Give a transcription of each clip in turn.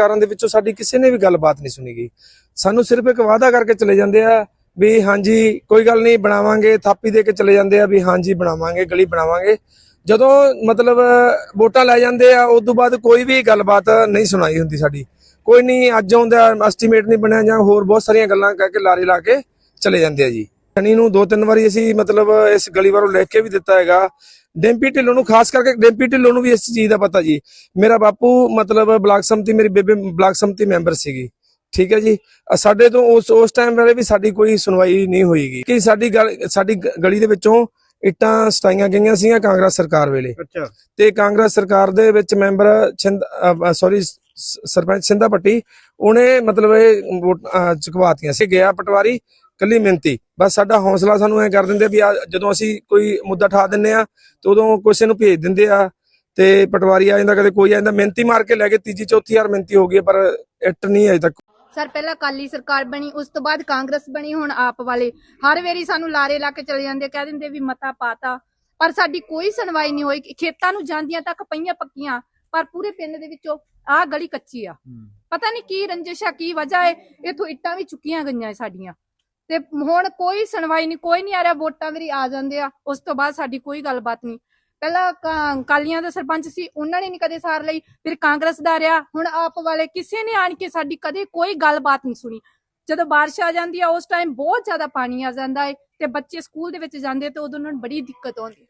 ਸਰਕਾਰਾਂ ਦੇ ਵਿੱਚੋਂ ਸਾਡੀ ਕਿਸੇ ਨੇ ਵੀ ਗੱਲਬਾਤ ਨਹੀਂ ਸੁਣੀ ਗਈ। ਸਾਨੂੰ ਸਿਰਫ ਇੱਕ ਵਾਅਦਾ ਕਰਕੇ ਚਲੇ ਜਾਂਦੇ ਆ ਵੀ ਹਾਂਜੀ, ਕੋਈ ਗੱਲ ਨਹੀਂ, ਬਣਾਵਾਂਗੇ, ਥਾਪੀ ਦੇ ਕੇ ਚਲੇ ਜਾਂਦੇ ਆ ਵੀ ਹਾਂਜੀ, ਬਣਾਵਾਂਗੇ, ਗਲੀ ਬਣਾਵਾਂਗੇ। ਜਦੋਂ ਮਤਲਬ ਵੋਟਾਂ ਲੈ ਜਾਂਦੇ ਆ, ਉਸ ਤੋਂ ਬਾਅਦ ਕੋਈ ਵੀ ਗੱਲਬਾਤ ਨਹੀਂ ਸੁਣਾਈ ਹੁੰਦੀ ਸਾਡੀ। ਕੋਈ ਨਹੀਂ, ਅੱਜ ਆਉਂਦਾ, ਐਸਟੀਮੇਟ ਨਹੀਂ ਬਣਿਆ ਜਾਂ ਹੋਰ ਬਹੁਤ ਸਾਰੀਆਂ ਗੱਲਾਂ ਕਹਿ ਕੇ ਲਾਰੇ ਲਾ ਕੇ ਚਲੇ ਜਾਂਦੇ ਆ ਜੀ। ਸ਼ਨੀ ਨੂੰ ਦੋ ਤਿੰਨ ਵਾਰੀ ਅਸੀਂ ਮਤਲਬ ਇਸ ਗਲੀ ਵਾਰੋਂ ਲਿਖ ਕੇ ਵੀ ਦਿੱਤਾ ਹੈਗਾ ਡੈਂਪੀ ਢਿੱਲੋਂ ਨੂੰ ਖਾਸ ਕਰਕੇ ਡੈਂਪੀ ਢਿੱਲੋਂ ਨੂੰ ਵੀ ਇਸ ਚੀਜ਼ ਦਾ ਪਤਾ ਜੀ। ਮੇਰਾ ਬਾਪੂ ਮਤਲਬ ਬਲਾਕ ਸੰਮਤੀ ਮੇਰੀ ਬੇਬੇ ਬਲਾਕ ਸੰਮਤੀ ਮੈਂਬਰ ਸੀਗੀ। ਠੀਕ ਹੈ ਜੀ? ਸਾਡੇ ਤੋਂ ਉਸ ਉਸ ਟਾਈਮ ਵੇਲੇ ਵੀ ਸਾਡੀ ਕੋਈ ਸੁਣਵਾਈ ਨਹੀਂ ਹੋਈਗੀ। ਕਿ ਸਾਡੀ ਗਲ- ਸਾਡੀ ਗਲੀ ਦੇ ਵਿੱਚੋਂ ਇੱਟਾਂ ਸਟਾਈਆਂ ਗਈਆਂ ਸੀਗੀਆਂ ਕਾਂਗਰਸ ਸਰਕਾਰ ਵੇਲੇ। ਅੱਛਾ। ਤੇ ਕਾਂਗਰਸ ਸਰਕਾਰ ਦੇ ਵਿੱਚ ਮੈਂਬਰ ਸੌਰੀ ਸਰਪੰਚ ਸਿੰਧਾ ਪੱਟੀ ਉਹਨੇ ਮਤਲਬ ਇਹ ਚੁਕਵਾਤੀਆਂ ਸੀ। ਗਿਆ ਪਟਵਾਰੀ ਕੱਲੀ ਮਿਹਨਤੀ ਬਸ ਸਾਡਾ ਹੌਸਲਾ ਸਾਨੂੰ ਐ ਕਰ ਦਿੰਦੇ ਵੀ ਆ ਜਦੋਂ ਅਸੀਂ ਕੋਈ ਮੁੱਦਾ ਠਾ ਦਿੰਨੇ ਆ ਤੇ ਉਦੋਂ ਕਿਸੇ ਨੂੰ ਭੇਜ ਦਿੰਦੇ ਆ ਤੇ ਪਟਵਾਰੀ ਆ ਜਾਂਦਾ ਕਦੇ ਕੋਈ ਆ ਜਾਂਦਾ। ਮਿਹਨਤੀ ਮਾਰ ਕੇ ਲੈ ਕੇ ਤੀਜੀ ਚੌਥੀ ਵਾਰ ਮਿਹਨਤੀ ਹੋ ਗਈ ਪਰ ਇੱਟ ਨਹੀਂ ਅਜੇ ਤੱਕ। ਸਰ ਪਹਿਲਾਂ ਅਕਾਲੀ ਸਰਕਾਰ ਬਣੀ ਉਸ ਤੋਂ ਬਾਅਦ ਕਾਂਗਰਸ ਬਣੀ ਹੁਣ ਆਪ ਵਾਲੇ। ਹਰ ਵਾਰੀ ਸਾਨੂੰ ਲਾਰੇ ਲਾ ਕੇ ਚਲੇ ਜਾਂਦੇ ਕਹਿ ਦਿੰਦੇ ਵੀ ਮਤਾ ਪਾਤਾ। ਪਰ ਸਾਡੀ ਕੋਈ ਸੁਣਵਾਈ ਨਹੀਂ ਹੋਈ। ਖੇਤਾਂ ਨੂੰ ਜਾਂਦੀਆਂ ਤੱਕ ਪਈਆਂ ਪੱਕੀਆਂ ਪਰ ਪੂਰੇ ਪਿੰਡ ਦੇ ਵਿੱਚੋਂ ਆਹ ਗਲੀ ਕੱਚੀ ਆ। ਪਤਾ ਨਹੀਂ ਕੀ ਰੰਜਿਸ਼ ਆ ਕੀ ਵਜ੍ਹਾ ਹੈ ਇਥੋਂ ਇੱਟਾਂ ਵੀ ਚੁੱਕੀਆਂ ਗਈਆਂ ਸਾਡੀਆਂ। ਤੇ ਹੁਣ ਕੋਈ ਸੁਣਵਾਈ ਨਹੀਂ, ਕੋਈ ਨਹੀਂ ਆ ਰਿਹਾ, ਵੋਟਾਂ ਮੇਰੀ ਆ ਜਾਂਦੇ ਆ। ਉਸ ਤੋਂ ਬਾਅਦ ਸਾਡੀ ਕੋਈ ਗੱਲਬਾਤ ਨਹੀਂ। ਪਹਿਲਾਂ ਕਾ- ਕਾਲੀਆਂ ਦਾ ਸਰਪੰਚ ਸੀ, ਉਹਨਾਂ ਨੇ ਨਹੀਂ ਕਦੇ ਸਾਰ ਲਈ। ਫਿਰ ਕਾਂਗਰਸ ਦਾ ਰਿਹਾ, ਹੁਣ ਆਪ ਵਾਲੇ ਕਿਸੇ ਨੇ ਆਣ ਕੇ ਸਾਡੀ ਕਦੇ ਕੋਈ ਗੱਲਬਾਤ ਨਹੀਂ ਸੁਣੀ। ਜਦੋਂ ਬਾਰਿਸ਼ ਆ ਜਾਂਦੀ ਆ, ਉਸ ਟਾਈਮ ਬਹੁਤ ਜ਼ਿਆਦਾ ਪਾਣੀ ਆ ਜਾਂਦਾ ਹੈ ਤੇ ਬੱਚੇ ਸਕੂਲ ਦੇ ਵਿੱਚ ਜਾਂਦੇ ਤੇ ਉਦੋਂ ਉਹਨਾਂ ਨੂੰ ਬੜੀ ਦਿੱਕਤ ਆਉਂਦੀ।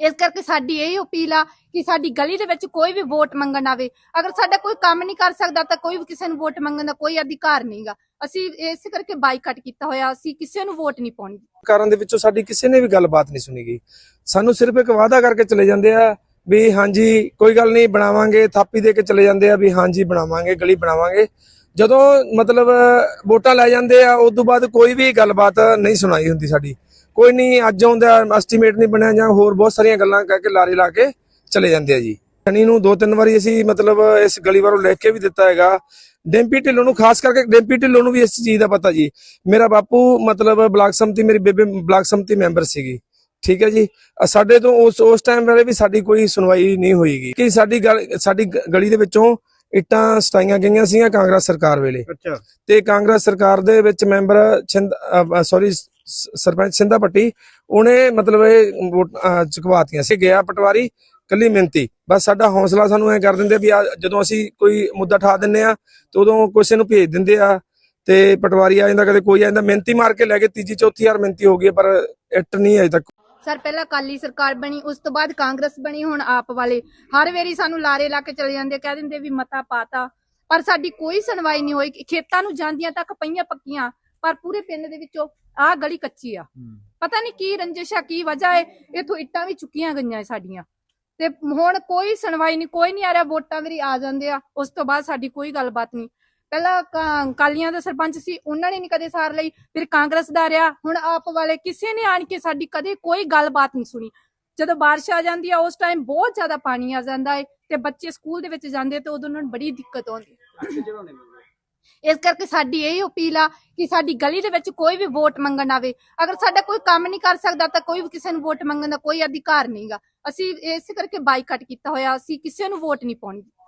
ਇਸ ਕਰਕੇ ਸਾਡੀ ਇਹ ਅਪੀਲ ਆ ਕਿ ਸਾਡੀ ਗਲੀ ਦੇ ਵਿੱਚ ਕੋਈ ਵੀ ਵੋਟ ਮੰਗਣ ਆਵੇ। ਅਗਰ ਸਾਡਾ ਕੋਈ ਕੰਮ ਨਹੀਂ ਕਰ ਸਕਦਾ ਤਾਂ ਕੋਈ ਵੀ ਕਿਸੇ ਨੂੰ ਵੋਟ ਮੰਗਣ ਦਾ ਕੋਈ ਅਧਿਕਾਰ ਨਹੀਂਗਾ ਅਸੀਂ ਇਸੇ ਕਰਕੇ ਬਾਈਕਾਟ ਕੀਤਾ ਹੋਇਆ, ਅਸੀਂ ਕਿਸੇ ਨੂੰ ਵੋਟ ਨਹੀਂ ਪਾਉਣੀ। ਕਾਰਨ ਦੇ ਵਿੱਚੋਂ ਸਾਡੀ ਕਿਸੇ ਨੇ ਵੀ ਗੱਲਬਾਤ ਨਹੀਂ ਸੁਣੀ ਗਈ। ਸਾਨੂੰ ਸਿਰਫ ਇੱਕ ਵਾਅਦਾ ਕਰਕੇ ਚਲੇ ਜਾਂਦੇ ਆ ਵੀ ਹਾਂਜੀ, ਕੋਈ ਗੱਲ ਨਹੀਂ, ਬਣਾਵਾਂਗੇ, ਥਾਪੀ ਦੇ ਕੇ ਚਲੇ ਜਾਂਦੇ ਆ ਵੀ ਹਾਂਜੀ, ਬਣਾਵਾਂਗੇ, ਗਲੀ ਬਣਾਵਾਂਗੇ। ਜਦੋਂ ਮਤਲਬ ਵੋਟਾਂ ਲੈ ਜਾਂਦੇ ਆ ਉਸ ਤੋਂ ਬਾਅਦ ਕੋਈ ਵੀ ਗੱਲਬਾਤ ਨਹੀਂ ਸੁਣਾਈ ਹੁੰਦੀ ਸਾਡੀ। ਕੋਈ ਨਹੀਂ, ਅੱਜ ਆਉਂਦਾ, ਐਸਟੀਮੇਟ ਨਹੀਂ ਬਣਿਆ ਜਾਂ ਹੋਰ ਬਹੁਤ ਸਾਰੀਆਂ ਗੱਲਾਂ ਕਹਿ ਕੇ ਲਾਰੇ ਲਾ ਕੇ ਚਲੇ ਜਾਂਦੇ ਆ ਜੀ। ਸ਼ਨੀ ਨੂੰ ਦੋ ਤਿੰਨ ਵਾਰੀ ਅਸੀਂ ਮਤਲਬ ਇਸ ਗਲੀ ਵਾਰੋਂ ਲਿਖ ਕੇ ਵੀ ਦਿੱਤਾ ਹੈਗਾ। ਡੈਂਪੀ ਢਿੱਲੋਂ ਨੂੰ ਖਾਸ ਕਰਕੇ ਡੈਂਪੀ ਢਿੱਲੋਂ ਨੂੰ ਵੀ ਇਸ ਚੀਜ਼ ਦਾ ਪਤਾ ਜੀ। ਮੇਰਾ ਬਾਪੂ ਮਤਲਬ ਬਲਾਕ ਸੰਮਤੀ ਮੇਰੀ ਬੇਬੇ ਬਲਾਕ ਸੰਮਤੀ ਮੈਂਬਰ ਸੀਗੀ। ਠੀਕ ਹੈ ਜੀ? ਸਾਡੇ ਤੋਂ ਉਸ ਉਸ ਟਾਈਮ ਵੇਲੇ ਵੀ ਸਾਡੀ ਕੋਈ ਸੁਣਵਾਈ ਨਹੀਂ ਹੋਈਗੀ। ਕਿ ਸਾਡੀ ਗਲ- ਸਾਡੀ ਗਲੀ ਦੇ ਵਿੱਚੋਂ ਇੱਟਾਂ ਸਟਾਈਆਂ ਗਈਆਂ ਸੀਗੀਆਂ ਕਾਂਗਰਸ ਸਰਕਾਰ ਵੇਲੇ। ਅੱਛਾ। ਤੇ ਕਾਂਗਰਸ ਸਰਕਾਰ ਦੇ ਵਿੱਚ ਮੈਂਬਰ ਸੌਰੀ ਸਰਪੰਚ ਸਿੰਧਾ ਪੱਟੀ ਉਹਨੇ ਮਤਲਬ ਇਹ ਚੁਕਵਾਤੀਆਂ ਸੀ। ਗਿਆ ਪਟਵਾਰੀ ਕੱਲੀ ਮਿਹਨਤੀ ਬਸ ਸਾਡਾ ਹੌਸਲਾ ਸਾਨੂੰ ਐ ਕਰ ਦਿੰਦੇ ਵੀ ਆ ਜਦੋਂ ਅਸੀਂ ਕੋਈ ਮੁੱਦਾ ਠਾ ਦਿੰਨੇ ਆ ਤੇ ਉਦੋਂ ਕਿਸੇ ਨੂੰ ਭੇਜ ਦਿੰਦੇ ਆ ਤੇ ਪਟਵਾਰੀ ਆ ਜਾਂਦਾ ਕਦੇ ਕੋਈ ਆ ਜਾਂਦਾ। ਮਿਹਨਤੀ ਮਾਰ ਕੇ ਲੈ ਕੇ ਤੀਜੀ ਚੌਥੀ ਵਾਰ ਮਿਹਨਤੀ ਹੋ ਗਈ ਪਰ ਇੱਟ ਨਹੀਂ ਅਜੇ ਤੱਕ। ਸਰ ਪਹਿਲਾਂ ਅਕਾਲੀ ਸਰਕਾਰ ਬਣੀ ਉਸ ਤੋਂ ਬਾਅਦ ਕਾਂਗਰਸ ਬਣੀ ਹੁਣ ਆਪ ਵਾਲੇ। ਹਰ ਵਾਰੀ ਸਾਨੂੰ ਲਾਰੇ ਲਾ ਕੇ ਚਲੇ ਜਾਂਦੇ ਕਹਿ ਦਿੰਦੇ ਵੀ ਮਤਾ ਪਾਤਾ। ਪਰ ਸਾਡੀ ਕੋਈ ਸੁਣਵਾਈ ਨਹੀਂ ਹੋਈ। ਖੇਤਾਂ ਨੂੰ ਜਾਂਦੀਆਂ ਤੱਕ ਪਈਆਂ ਪੱਕੀਆਂ ਪਰ ਪੂਰੇ ਪਿੰਡ ਦੇ ਵਿੱਚੋਂ ਆਹ ਗਲੀ ਕੱਚੀ ਆ। ਪਤਾ ਨਹੀਂ ਕੀ ਰੰਜਿਸ਼ ਆ ਕੀ ਵਜ੍ਹਾ ਹੈ ਇਥੋਂ ਇੱਟਾਂ ਵੀ ਚੁੱਕੀਆਂ ਗਈਆਂ ਸਾਡੀਆਂ। ਤੇ ਹੁਣ ਕੋਈ ਸੁਣਵਾਈ ਨਹੀਂ, ਕੋਈ ਨਹੀਂ ਆ ਰਿਹਾ, ਵੋਟਾਂ ਮੇਰੀ ਆ ਜਾਂਦੇ ਆ, ਉਸ ਤੋਂ ਬਾਅਦ ਸਾਡੀ ਕੋਈ ਗੱਲਬਾਤ ਨਹੀਂ। ਪਹਿਲਾਂ ਕਾਲੀਆਂ ਦਾ ਸਰਪੰਚ ਸੀ, ਉਹਨਾਂ ਨੇ ਨਹੀਂ ਕਦੇ ਸਾਰ ਲਈ, ਫਿਰ ਕਾਂਗਰਸ ਦਾ ਰਿਹਾ, ਹੁਣ ਆਪ ਵਾਲੇ ਕਿਸੇ ਨੇ ਆਣ ਕੇ ਸਾਡੀ ਕਦੇ ਕੋਈ ਗੱਲਬਾਤ ਨਹੀਂ ਸੁਣੀ। ਜਦੋਂ ਬਾਰਿਸ਼ ਆ ਜਾਂਦੀ ਆ, ਉਸ ਟਾਈਮ ਬਹੁਤ ਜ਼ਿਆਦਾ ਪਾਣੀ ਆ ਜਾਂਦਾ ਹੈ ਤੇ ਬੱਚੇ ਸਕੂਲ ਦੇ ਵਿੱਚ ਜਾਂਦੇ ਤੇ ਉਦੋਂ ਉਹਨਾਂ ਨੂੰ ਬੜੀ ਦਿੱਕਤ ਆਉਂਦੀ। ਇਸ ਕਰਕੇ ਸਾਡੀ ਇਹ ਅਪੀਲ ਆ ਕਿ ਸਾਡੀ ਗਲੀ ਦੇ ਵਿੱਚ ਕੋਈ ਵੀ ਵੋਟ ਮੰਗਣ ਆਵੇ। ਅਗਰ ਸਾਡਾ ਕੋਈ ਕੰਮ ਨਹੀਂ ਕਰ ਸਕਦਾ ਤਾਂ ਕੋਈ ਵੀ ਕਿਸੇ ਨੂੰ ਵੋਟ ਮੰਗਣ ਦਾ ਕੋਈ ਅਧਿਕਾਰ ਨਹੀਂਗਾ ਅਸੀਂ ਇਸ ਕਰਕੇ ਬਾਈਕਾਟ ਕੀਤਾ ਹੋਇਆ। ਅਸੀਂ ਕਿਸੇ ਨੂੰ ਵੋਟ ਨਹੀਂ ਪਾਉਣੀ